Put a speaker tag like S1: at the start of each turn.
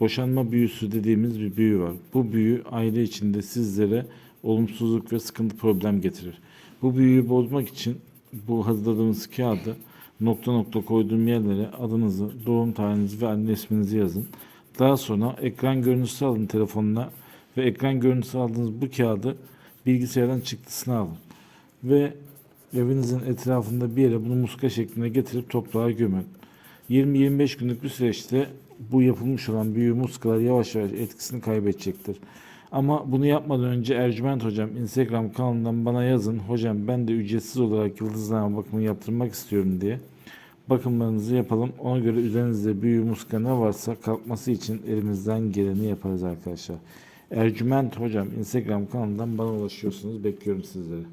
S1: Boşanma büyüsü dediğimiz bir büyü var. Bu büyü aile içinde sizlere olumsuzluk ve sıkıntı problem getirir. Bu büyüyü bozmak için bu hazırladığımız kağıdı nokta nokta koyduğum yerlere adınızı, doğum tarihinizi ve anne isminizi yazın. Daha sonra ekran görüntüsü alın telefonuna ve ekran görüntüsü aldığınız bu kağıdı bilgisayardan çıktısını alın. Ve evinizin etrafında bir yere bunu muska şeklinde getirip toprağa gömün. 20-25 günlük bir süreçte bu yapılmış olan büyü muskalar yavaş yavaş etkisini kaybedecektir. Ama bunu yapmadan önce Ercüment Hocam Instagram kanalından bana yazın. Hocam ben de ücretsiz olarak yıldızlama bakımı yaptırmak istiyorum diye. Bakımlarınızı yapalım. Ona göre üzerinizde büyü muska ne varsa kalkması için elimizden geleni yaparız arkadaşlar. Ercüment Hocam Instagram kanalından bana ulaşıyorsunuz. Bekliyorum sizleri.